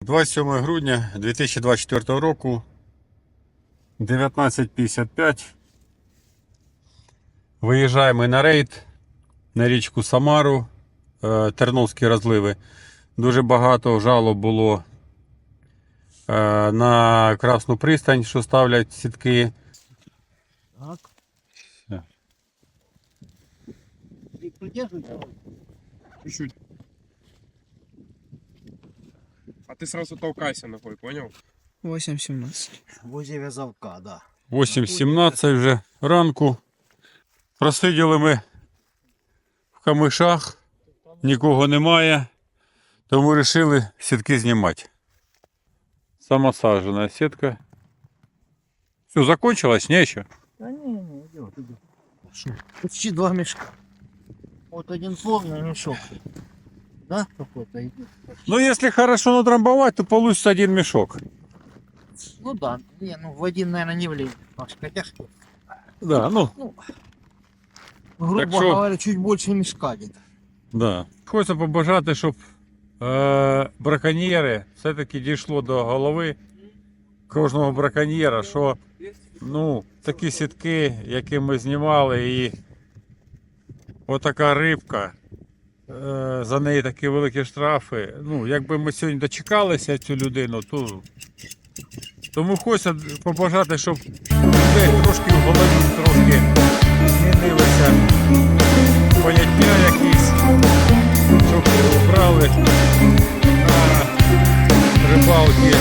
27 грудня 2024 року 19.55. Виїжджаємо на рейд на річку Самару, е, Терновські розливи. Дуже багато жалоб було е, на Красну пристань, що ставлять сітки. Так. Придерживай. Чуть-чуть. Ты сразу толкайся ногой, понял? 8.17. Возле вязовка, да. 8.17 вже ранку. Просиділи ми в камишах, нікого немає, тому вирішили сітки знімати. Самосаджена сітка. Все, закончилось, не ще? Да не, не, идет, идет. Почти два мешка. Вот один полный мешок. Да, какой-то. Ну, если хорошо натрамбовать, то получится один мешок. Ну да, не, ну в один, наверное, не влезет. Хотя что, Да, ну, грубо Так что- говоря, чуть больше мешка где-то. да. Хочеться побажати, щоб е, браконьєри все-таки дійшло до голови кожного браконьєра, що ну, такі сітки, які ми знімали, і отака рибка, за неї такі великі штрафи. Ну, якби ми сьогодні дочекалися цю людину, то тому хочеться побажати, щоб людей трошки в голові трошки змінилися поняття якісь, щоб брали на рибалки